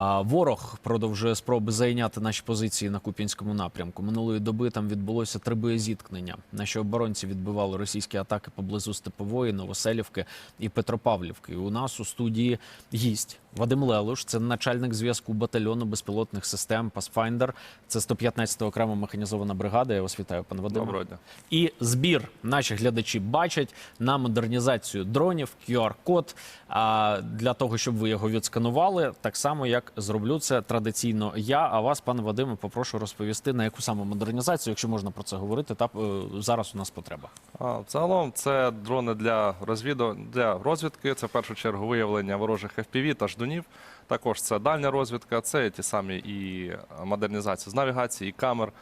Ворог продовжує спроби зайняти наші позиції на Куп'янському напрямку. Минулої доби там відбулося три боєзіткнення. Наші оборонці відбивали російські атаки поблизу Степової, Новоселівки і Петропавлівки. І у нас у студії гість Вадим Лелуш, це начальник зв'язку батальйону безпілотних систем Pathfinder. Це 115-та окрема механізована бригада. Я вас вітаю, пане Вадиме. Доброго дня. І збір наші глядачі бачать на модернізацію дронів, QR-код. А для того, щоб ви його відсканували, так само як зроблю це традиційно я. А вас, пане Вадиме, попрошу розповісти на яку саме модернізацію, якщо можна про це говорити, та е, зараз у нас потреба. Загалом це дрони для розвіду для розвідки. Це в першу чергу виявлення ворожих FPV та ждунів. Також це дальня розвідка, це ті самі і модернізація з навігації, і камер.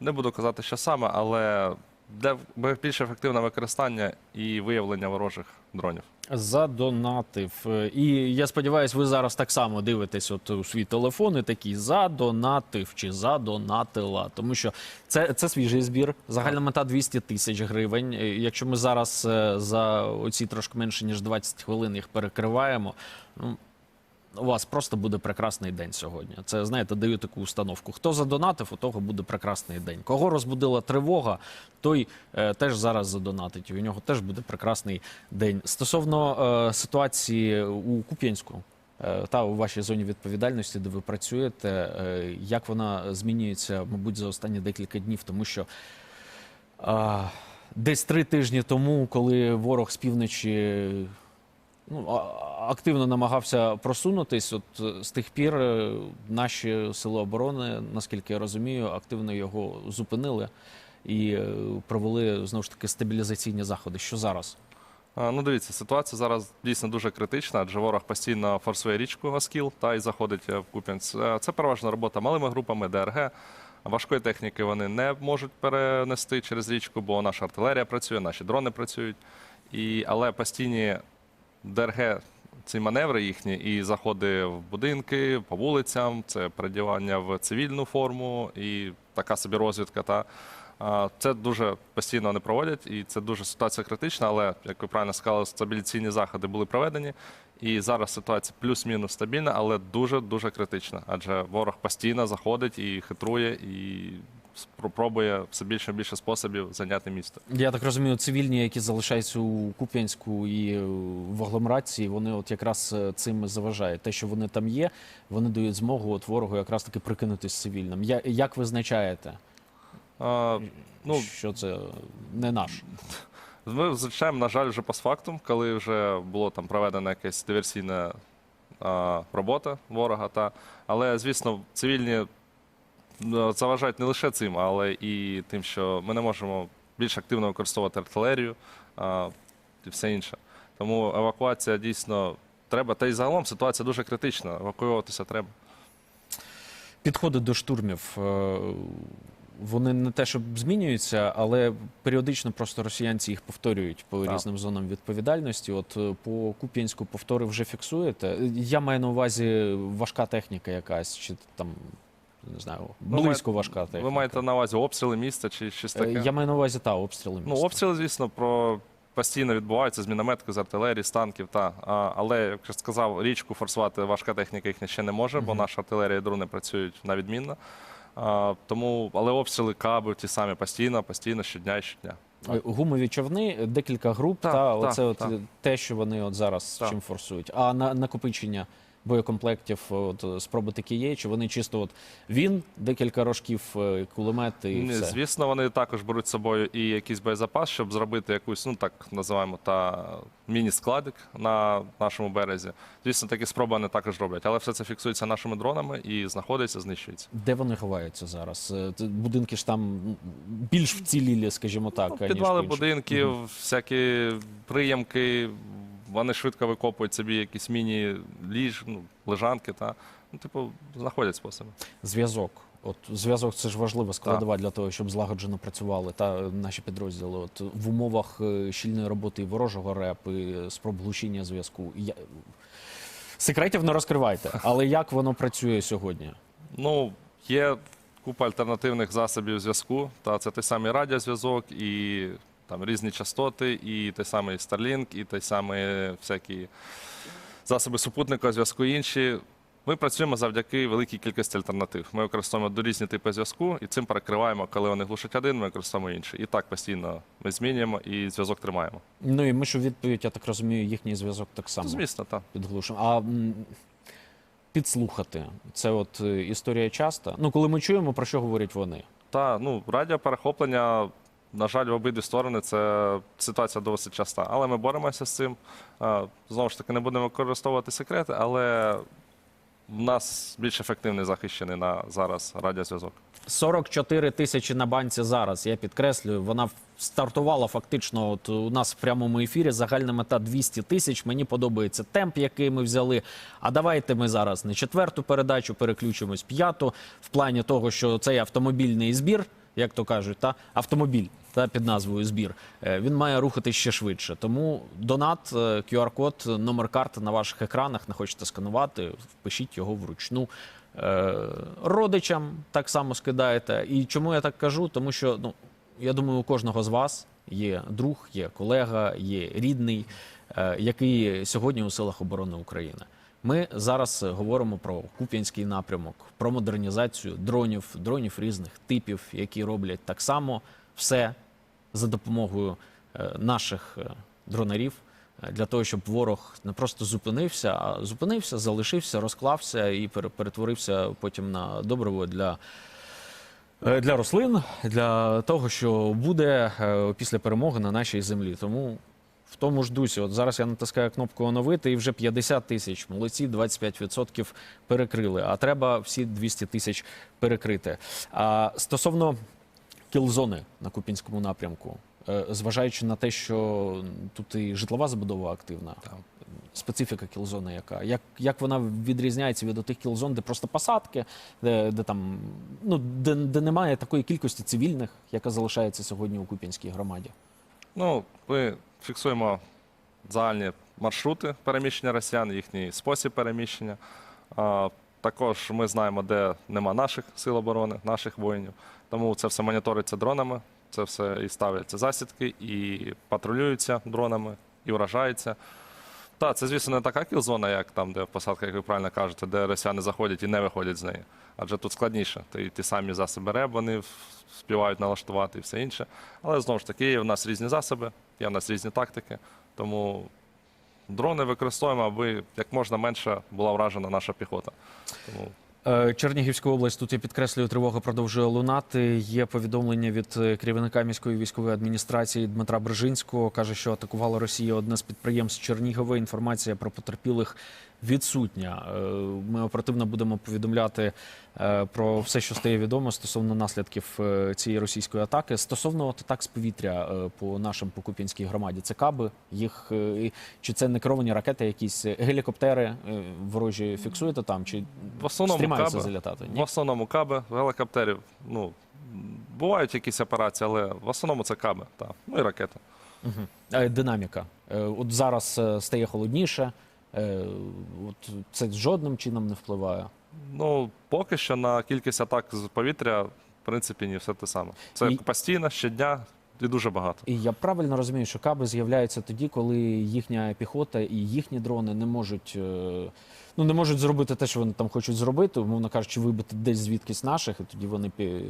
Не буду казати, що саме, але для більш ефективне використання і виявлення ворожих дронів. Задонатив. Е, І я сподіваюся, ви зараз так само дивитесь от у свій телефон і такі задонатив чи задонатила. Тому що це, це свіжий збір. Загальна мета 200 тисяч гривень. Е, Якщо ми зараз е, за оці трошки менше ніж 20 хвилин їх перекриваємо. Ну, у вас просто буде прекрасний день сьогодні. Це знаєте, даю таку установку. Хто задонатив, у того буде прекрасний день. Кого розбудила тривога, той е, теж зараз задонатить. і У нього теж буде прекрасний день. Стосовно е, ситуації у Куп'янську е, та у вашій зоні відповідальності, де ви працюєте, е, як вона змінюється, мабуть, за останні декілька днів, тому що. А, десь три тижні тому, коли ворог з півночі ну, активно намагався просунутись, от е, з тих пір е, наші сили оборони, наскільки я розумію, активно його зупинили і е, провели знову ж таки стабілізаційні заходи. Що зараз? Ну, дивіться, ситуація зараз дійсно дуже критична, адже ворог постійно форсує річку Оскіл та і заходить в Куп'янськ. Це переважна робота малими групами ДРГ. Важкої техніки вони не можуть перенести через річку, бо наша артилерія працює, наші дрони працюють. І, але постійні ДРГ, ці маневри їхні, і заходи в будинки, по вулицям, це передівання в цивільну форму і така собі розвідка. Та, Це дуже постійно вони проводять, і це дуже ситуація критична, але, як ви правильно сказали, стабіляційні заходи були проведені. І зараз ситуація плюс-мінус стабільна, але дуже-дуже критична. Адже ворог постійно заходить і хитрує, і спро- пробує все більше і більше способів зайняти місто. Я так розумію, цивільні, які залишаються у Куп'янську і е, в агломерації, вони от якраз е, цим заважають. Те, що вони там є, вони дають змогу от ворогу якраз таки прикинутись цивільним. Я, як ви значаєте, А, ну, що це не наш? Ми звичайно, на жаль, вже постфактум, коли вже було там проведена якась диверсійна а, робота ворога. Та, але, звісно, цивільні заважають не лише цим, але і тим, що ми не можемо більш активно використовувати артилерію а, і все інше. Тому евакуація дійсно треба. Та й загалом ситуація дуже критична. Евакуюватися треба. Підходи до штурмів. е, Вони не те, щоб змінюються, але періодично просто росіянці їх повторюють по Так. різним зонам відповідальності. От е, по Куп'янську повтори вже фіксуєте. Я маю на увазі важка техніка якась, чи там не знаю, Ну, близько важка техніка. Ви маєте на увазі обстріли міста чи щось Е, таке? Я маю на увазі та обстріли Ну, обстріли, звісно, про постійно відбуваються з мінометки, з артилерії, з танків. Та. А, але, як я сказав, річку форсувати важка техніка їхня ще не може, бо наша артилерія і дрони працюють на відмінно. А, тому, але обстріли каби ті самі постійно, постійно, щодня і щодня. Е, Гумові човни, декілька груп, Так, та так, оце от так. те, що вони от зараз Так. чим форсують. А на накопичення боєкомплектів, от спроби такі є, чи вони чисто от він, декілька рожків, е, кулемет і Ні, все. звісно, вони також беруть з собою і якийсь боєзапас, щоб зробити якусь, ну так називаємо, та міні-складик на нашому березі. Звісно, такі спроби вони також роблять, але все це фіксується нашими дронами і знаходиться, знищується. Де вони ховаються зараз? Е, Будинки ж там більш вцілілі, скажімо так. Ну, підвали будинків, всякі приємки, вони швидко викопують собі якісь міні-ліж, ну, лежанки, та. Ну, типу, знаходять способи. Зв'язок. От зв'язок це ж важлива складова для того, щоб злагоджено працювали та наші підрозділи. От в умовах е, щільної роботи і ворожого РЕП, і спроб глушіння зв'язку. Я... Секретів не розкривайте, але як воно працює сьогодні? Ну, є купа альтернативних засобів зв'язку. Та це той самий радіозв'язок, і там різні частоти, і той самий Starlink, і той самий всякі засоби супутникового зв'язку інші. Ми працюємо завдяки великій кількості альтернатив. Ми використовуємо різні типи зв'язку і цим перекриваємо, коли вони глушать один, ми використовуємо інший. І так постійно ми змінюємо і зв'язок тримаємо. Ну і ми ж у відповідь, я так розумію, їхній зв'язок так само Звісно, так. підглушимо. А м, підслухати це от е, історія часто. Ну, коли ми чуємо, про що говорять вони. Та ну радіоперехоплення, на жаль, в обидві сторони це ситуація досить часта. Але ми боремося з цим. Знову ж таки, не будемо використовувати секрети, але в нас більш ефективний захищений на зараз радіозв'язок. 44 тисячі на банці зараз. Я підкреслюю, вона стартувала фактично. От у нас в прямому ефірі. Загальна мета 200 тисяч. Мені подобається темп, який ми взяли. А давайте ми зараз не четверту передачу переключимось, п'яту в плані того, що цей автомобільний збір, як то кажуть, та автомобіль. Та під назвою збір е, він має рухати ще швидше. Тому донат, е, QR-код, номер карти на ваших екранах. Не хочете сканувати, впишіть його вручну. Е, Родичам так само скидаєте. І чому я так кажу? Тому що ну я думаю, у кожного з вас є друг, є колега, є рідний, е, який сьогодні у силах оборони України. Ми зараз е, говоримо про Куп'янський напрямок, про модернізацію дронів, дронів різних типів, які роблять так само все за допомогою е, наших е, дронерів е, для того, щоб ворог не просто зупинився, а зупинився, залишився, розклався і пере- перетворився потім на добриво для. Для рослин, для того, що буде після перемоги на нашій землі. Тому в тому ж дусі, от зараз я натискаю кнопку оновити, і вже 50 тисяч. Молодці, 25% перекрили. А треба всі 200 тисяч перекрити. А стосовно кілзони на Купінському напрямку, е, зважаючи на те, що тут і житлова забудова активна, специфіка кілзони яка? Як, як вона відрізняється від тих кілзон, де просто посадки, де, де там ну де, де немає такої кількості цивільних, яка залишається сьогодні у Куп'янській громаді? Ну, ми фіксуємо загальні маршрути переміщення росіян, їхній спосіб переміщення. Також ми знаємо, де нема наших сил оборони, наших воїнів. Тому це все моніториться дронами, це все і ставляться засідки, і патрулюються дронами, і вражаються. Так, це, звісно, не така кілзона, як там, де посадка, як ви правильно кажете, де росіяни заходять і не виходять з неї. Адже тут складніше. Ті, ті самі засоби РЕБ вони співають налаштувати і все інше. Але знову ж таки, є в нас різні засоби, є в нас різні тактики. Тому дрони використовуємо, аби як можна менше була вражена наша піхота. Тому Е, Чернігівська область, тут я підкреслюю, тривога продовжує лунати. Є повідомлення від е, керівника міської військової адміністрації Дмитра Брижинського. Каже, що атакувала Росія одне з підприємств Чернігова. Інформація про потерпілих відсутня. Е, Ми оперативно будемо повідомляти про все, що стає відомо стосовно наслідків цієї російської атаки. Стосовно от атак з повітря по нашим Покуп'янській громаді, це каби. Їх чи це не керовані ракети, якісь гелікоптери ворожі фіксуєте там? Чи в основному стрімаються каби, залітати? в основному каби, гелікоптерів, ну, бувають якісь операції, але в основному це каби, та. ну і ракети. Е, Динаміка. Е, От зараз е, стає холодніше. Е, От це жодним чином не впливає. Ну, поки що на кількість атак з повітря, в принципі, ні, все те саме. Це І- постійно, щодня і дуже багато. І я правильно розумію, що каби з'являються тоді, коли їхня піхота і їхні дрони не можуть. Ну, не можуть зробити те, що вони там хочуть зробити, умовно кажучи, вибити десь звідкись наших, і тоді вони пі-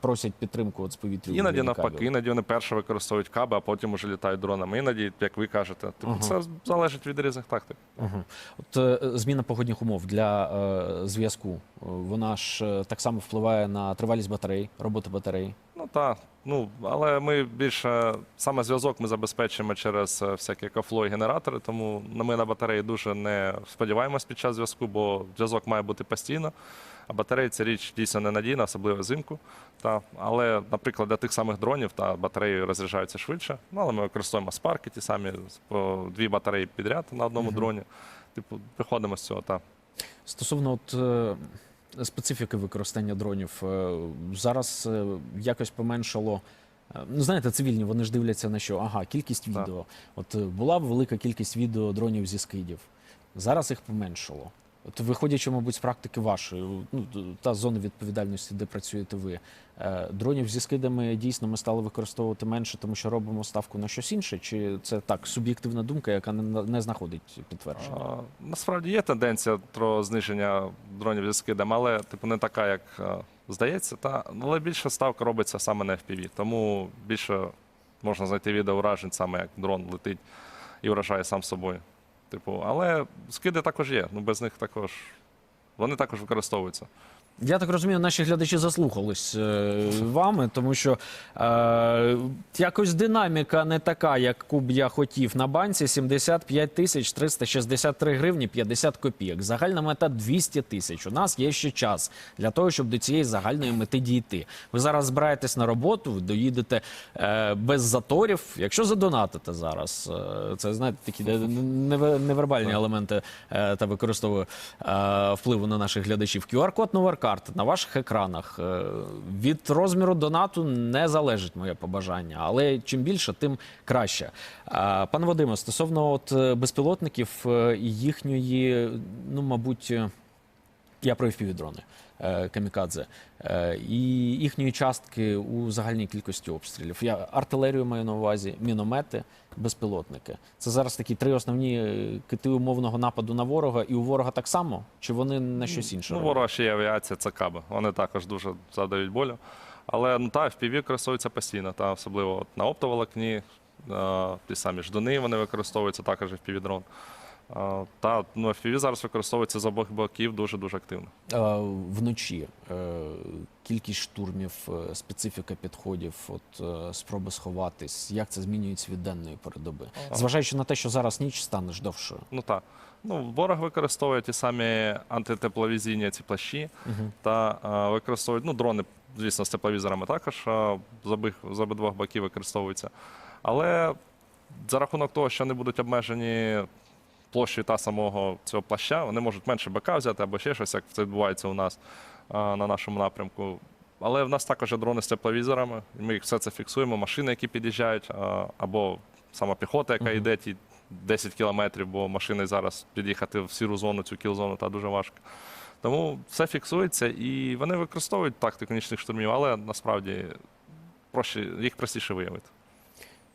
просять підтримку от з повітря. Іноді навпаки, іноді вони перше використовують каби, а потім уже літають дронами. Іноді, як ви кажете, типу, Ага. це залежить від різних тактик. Мгм. От е, зміна погодних умов для е, зв'язку. е, Вона ж е, так само впливає на тривалість батарей, роботи батарей. Ну так, ну але ми більше саме зв'язок ми забезпечуємо через всякі екофло і генератори, тому ми на батареї дуже не сподіваємось під час зв'язку, бо зв'язок має бути постійно. А батареї це річ дійсно ненадійна, особливо взимку. Та. Але, наприклад, для тих самих дронів та батареї розряджаються швидше. Ну, але ми використовуємо спарки, ті самі по дві батареї підряд на одному дроні. Типу, виходимо з цього. Та. Стосовно от, е, специфіки використання дронів, е, зараз е, якось поменшало. Ну, знаєте, цивільні вони ж дивляться на що? Ага, кількість відео. От була велика кількість відео дронів зі скидів. Зараз їх поменшало. От виходячи, мабуть, з практики вашої, ну та зона відповідальності, де працюєте ви, е, дронів зі скидами дійсно ми стали використовувати менше, тому що робимо ставку на щось інше, чи це так суб'єктивна думка, яка не, не знаходить підтвердження? А, Насправді є тенденція про зниження дронів зі скидом, але типу не така, як е, здається. Та але більше ставка робиться саме на FPV. Тому більше можна знайти відео вражень, саме як дрон летить і вражає сам собою. Типу, але скиди також є. Ну без них також вони також використовуються. Я так розумію, наші глядачі заслухались е, вами, тому що е, якось динаміка не така, яку б я хотів на банці. 75 тисяч 363 гривні 50 копійок. Загальна мета 200 тисяч. У нас є ще час для того, щоб до цієї загальної мети дійти. Ви зараз збираєтесь на роботу, ви доїдете е, без заторів. Якщо задонатите зараз, е, це знаєте такі невербальні елементи е, та використовую е, впливу на наших глядачів. QR-код Новаркарт на ваших екранах. Е, від розміру донату не залежить моє побажання, але чим більше, тим краще. Е, пане Вадиме, стосовно от е, безпілотників е, і їхньої, ну мабуть. е, я про FPV-дрони е, камікадзе е, і їхньої частки у загальній кількості обстрілів. Я артилерію маю на увазі, міномети, безпілотники. Це зараз такі три основні е, кити умовного нападу на ворога, і у ворога так само, чи вони на щось інше? Ну, ворога ще є авіація, це каби. Вони також дуже завдають болю. Але ну, та FPV користуються постійно, та особливо от, на оптоволокні, ті самі ждуни вони використовуються також FPV та ну, FPV зараз використовується з обох боків дуже-дуже активно. Е, вночі е, кількість штурмів, е, специфіка підходів, от е, спроби сховатись, як це змінюється від денної передоби, зважаючи на те, що зараз ніч стане ж довшою. Ну так. Ну, ворог використовує ті самі антитепловізійні ці плащі та е, використовують ну, дрони, звісно, з тепловізорами також е, з, обох, з обидвох боків використовуються. Але за рахунок того, що вони будуть обмежені площею та самого цього плаща, вони можуть менше БК взяти або ще щось, як це відбувається у нас на нашому напрямку. Але в нас також є дрони з тепловізорами, і ми їх все це фіксуємо, машини, які під'їжджають, або сама піхота, яка йде ті 10 кілометрів, бо машини зараз під'їхати в сіру зону, цю кіл-зону, та дуже важко. Тому все фіксується, і вони використовують тактику нічних штурмів, але насправді проще, їх простіше виявити.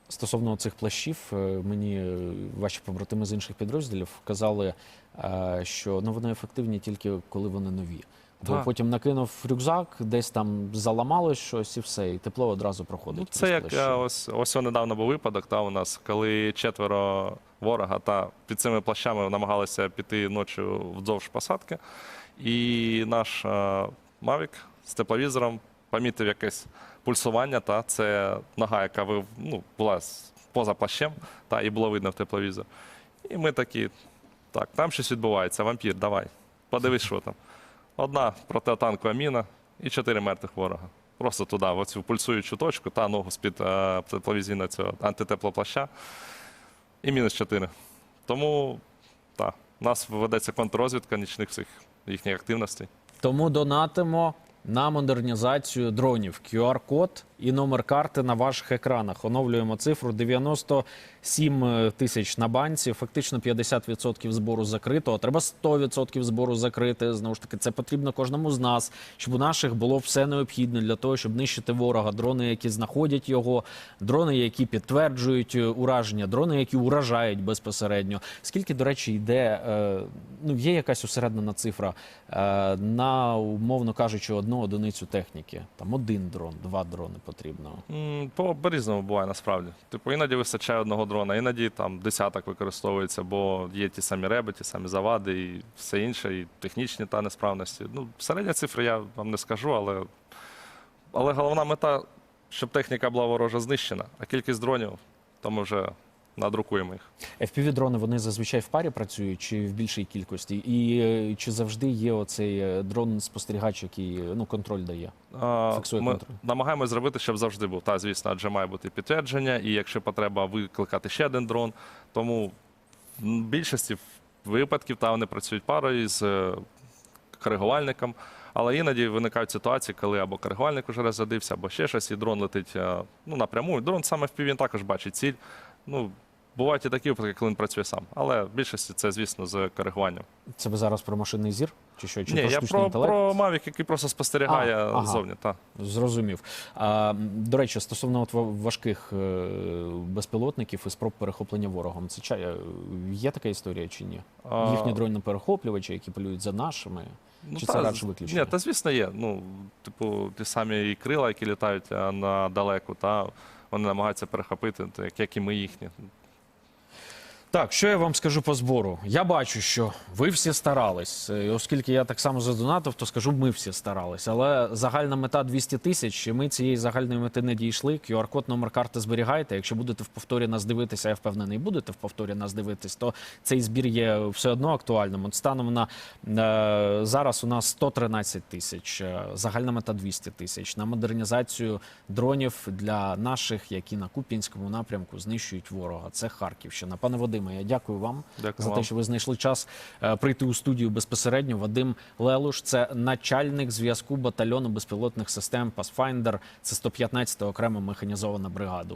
Стосовно цих плащів, е, мені е, ваші побратими з інших підрозділів казали, е, що ну вони ефективні тільки коли вони нові. Бо Так. потім накинув рюкзак, десь там заламалось щось і все, і тепло одразу проходить. Ну, це як плащі. ось ось недавно був випадок, та у нас, коли четверо ворога та під цими плащами намагалися піти ночі вздовж посадки, і наш Мавік з тепловізором помітив якесь пульсування, та це нога, яка ви- ну, була поза плащем, та і було видно в тепловізор. І ми такі, так, там щось відбувається, вампір, давай, подивись, що там. Одна протитанкова міна і чотири мертвих ворога. Просто туди, в оцю пульсуючу точку, та ногу з-під е, тепловізійного цього антитеплоплаща. І мінус 4. Тому так, у нас ведеться контррозвідка нічних всіх їхніх активностей. Тому донатимо на модернізацію дронів. QR-код і номер карти на ваших екранах. Оновлюємо цифру 97 тисяч на банці. Фактично 50% збору закрито. А Треба 100% збору закрити. Знову ж таки, це потрібно кожному з нас, щоб у наших було все необхідне для того, щоб нищити ворога. Дрони, які знаходять його, дрони, які підтверджують е, ураження, дрони, які уражають безпосередньо. Скільки, до речі, йде е, ну є якась усереднена цифра е, на умовно кажучи, одну одиницю техніки. Там один дрон, два дрони потрібно. По по-різному буває насправді. Типу, іноді вистачає одного дрона, іноді там десяток використовується, бо є ті самі реби, ті самі завади і все інше, і технічні та несправності. Ну, середня цифра я вам не скажу, але, але головна мета, щоб техніка була ворожа знищена, а кількість дронів, то ми вже надрукуємо їх. fpv дрони вони зазвичай в парі працюють чи в більшій кількості? І е, чи завжди є оцей е, дрон-спостерігач, який е, ну, контроль дає? А, Фіксує Ми контроль. намагаємось зробити, щоб завжди був. Та, звісно, адже має бути підтвердження, і якщо потреба викликати ще один дрон. Тому в більшості випадків та вони працюють парою з коригувальником. Але іноді виникають ситуації, коли або коригувальник вже розрядився, або ще щось, і дрон летить ну, напряму. Дрон саме в він також бачить ціль. Ну, бувають і такі випадки, коли він працює сам. Але в більшості це, звісно, з коригуванням. Це ви зараз про машинний зір? Чи що? Чи Ні, про я про, інтелект? про Mavic, який просто спостерігає А, ага. ззовні. Та. Зрозумів. А, до речі, стосовно от важких е, безпілотників і спроб перехоплення ворогом, це ча- е, є така історія чи ні? А, Їхні дронні перехоплювачі, які полюють за нашими. Ну, Чи та, це радше виключення? Ні, та звісно є. Ну, типу, ті самі і крила, які літають на далеку, та вони намагаються перехопити, як і ми їхні. Так, що я вам скажу по збору? Я бачу, що ви всі старались. Е, Оскільки я так само задонатив, то скажу, ми всі старались. Але загальна мета 200 тисяч, і ми цієї загальної мети не дійшли. QR-код, номер карти зберігайте. Якщо будете в повторі нас дивитися, я впевнений, будете в повторі нас дивитись, то цей збір є все одно актуальним. От станом на е, зараз у нас 113 тисяч, е, загальна мета 200 тисяч на модернізацію дронів для наших, які на Куп'янському напрямку знищують ворога. Це Харківщина. Пане Вадиме, я дякую вам Дякую за те, що ви знайшли час е, прийти у студію безпосередньо. Вадим Лелуш, це начальник зв'язку батальйону безпілотних систем Pathfinder. Це 115 окрема механізована бригада.